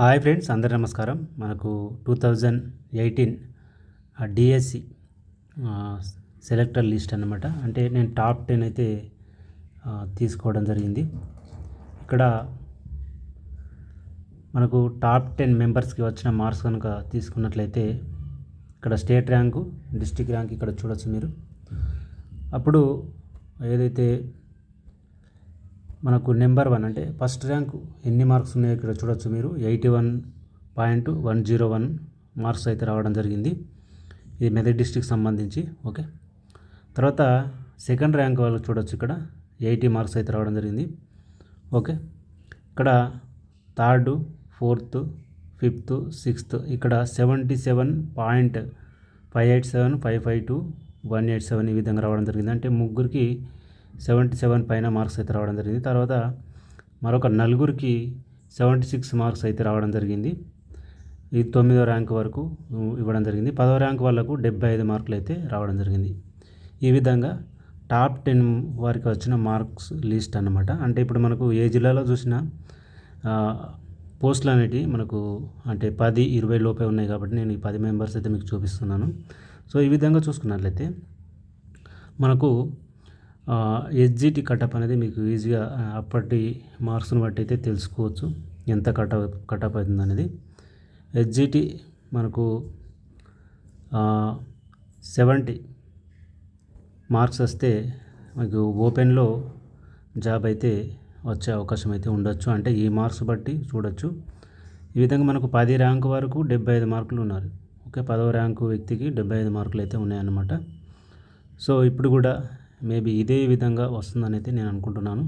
Hi friends అందరి నమస్కారం. మనకు two thousand eighteen DSC selector list అన్నమాట. అంటే నేను టాప్ టెన్ అయితే తీసుకోవడం జరిగింది. ఇక్కడ మనకు టాప్ టెన్ మెంబర్స్కి వచ్చిన మార్క్స్ కనుక తీసుకున్నట్లయితే ఇక్కడ స్టేట్ ర్యాంకు డిస్టిక్ ర్యాంక్ ఇక్కడ చూడొచ్చు మీరు. అప్పుడు ఏదైతే మనకు నెంబర్ వన్ అంటే ఫస్ట్ ర్యాంక్ ఎన్ని మార్క్స్ ఉన్నాయో ఇక్కడ చూడొచ్చు మీరు. Eighty one point one zero one marks అయితే రావడం జరిగింది. ఇది మెదక్ డిస్టిక్ సంబంధించి ఓకే. తర్వాత సెకండ్ ర్యాంక్ వాళ్ళు చూడొచ్చు ఇక్కడ. ఎయిటీ మార్క్స్ అయితే రావడం జరిగింది ఓకే. ఇక్కడ థర్డ్ ఫోర్త్ ఫిఫ్త్ సిక్స్త్ ఇక్కడ seventy seven point five eight seven five five two one eight seven ఈ విధంగా రావడం జరిగింది. అంటే ముగ్గురికి సెవెంటీ సెవెన్ పైన మార్క్స్ అయితే రావడం జరిగింది. తర్వాత మరొక నలుగురికి సెవెంటీ సిక్స్ మార్క్స్ అయితే రావడం జరిగింది. ఇది తొమ్మిదో ర్యాంక్ వరకు ఇవ్వడం జరిగింది. పదో ర్యాంక్ వాళ్ళకు డెబ్బై ఐదు మార్కులు అయితే రావడం జరిగింది. ఈ విధంగా టాప్ టెన్ వారికి వచ్చిన మార్క్స్ లిస్ట్ అన్నమాట. అంటే ఇప్పుడు మనకు ఏ జిల్లాలో చూసినా పోస్టులు అనేటివి మనకు అంటే పది ఇరవై లోపే ఉన్నాయి కాబట్టి నేను ఈ పది మెంబర్స్ అయితే మీకు చూపిస్తున్నాను. సో ఈ విధంగా చూసుకున్నట్లయితే మనకు ఎస్జిటి కటప్ అనేది మీకు ఈజీగా అప్పటి మార్క్స్ని బట్టి అయితే తెలుసుకోవచ్చు. ఎంత కట కటప్ అవుతుంది అనేది ఎస్జిటి మనకు సెవెంటీ మార్క్స్ వస్తే మీకు ఓపెన్లో జాబ్ అయితే వచ్చే అవకాశం అయితే ఉండొచ్చు. అంటే ఈ మార్క్స్ బట్టి చూడొచ్చు. ఈ విధంగా మనకు పది ర్యాంకు వరకు డెబ్బై ఐదు మార్కులు ఉన్నారు. ఓకే పదవ ర్యాంకు వ్యక్తికి డెబ్బై ఐదు మార్కులు అయితే ఉన్నాయన్నమాట. సో ఇప్పుడు కూడా మేబీ ఇదే విధంగా వస్తుందని అయితే నేను అనుకుంటున్నాను.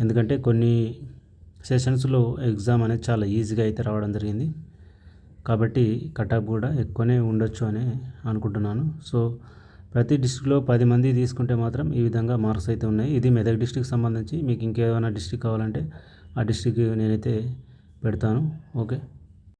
ఎందుకంటే కొన్ని సెషన్స్లో ఎగ్జామ్ అనేది చాలా ఈజీగా అయితే రావడం జరిగింది. కాబట్టి కటాప్ కూడా ఎక్కువనే ఉండొచ్చు అని అనుకుంటున్నాను. సో ప్రతి డిస్టిక్లో పది మంది తీసుకుంటే మాత్రం ఈ విధంగా మార్క్స్ అయితే ఉన్నాయి. ఇది మెదక్ డిస్టిక్ సంబంధించి మీకు ఇంకేమైనా డిస్టిక్ కావాలంటే ఆ డిస్టిక్ నేనైతే పెడతాను. ఓకే?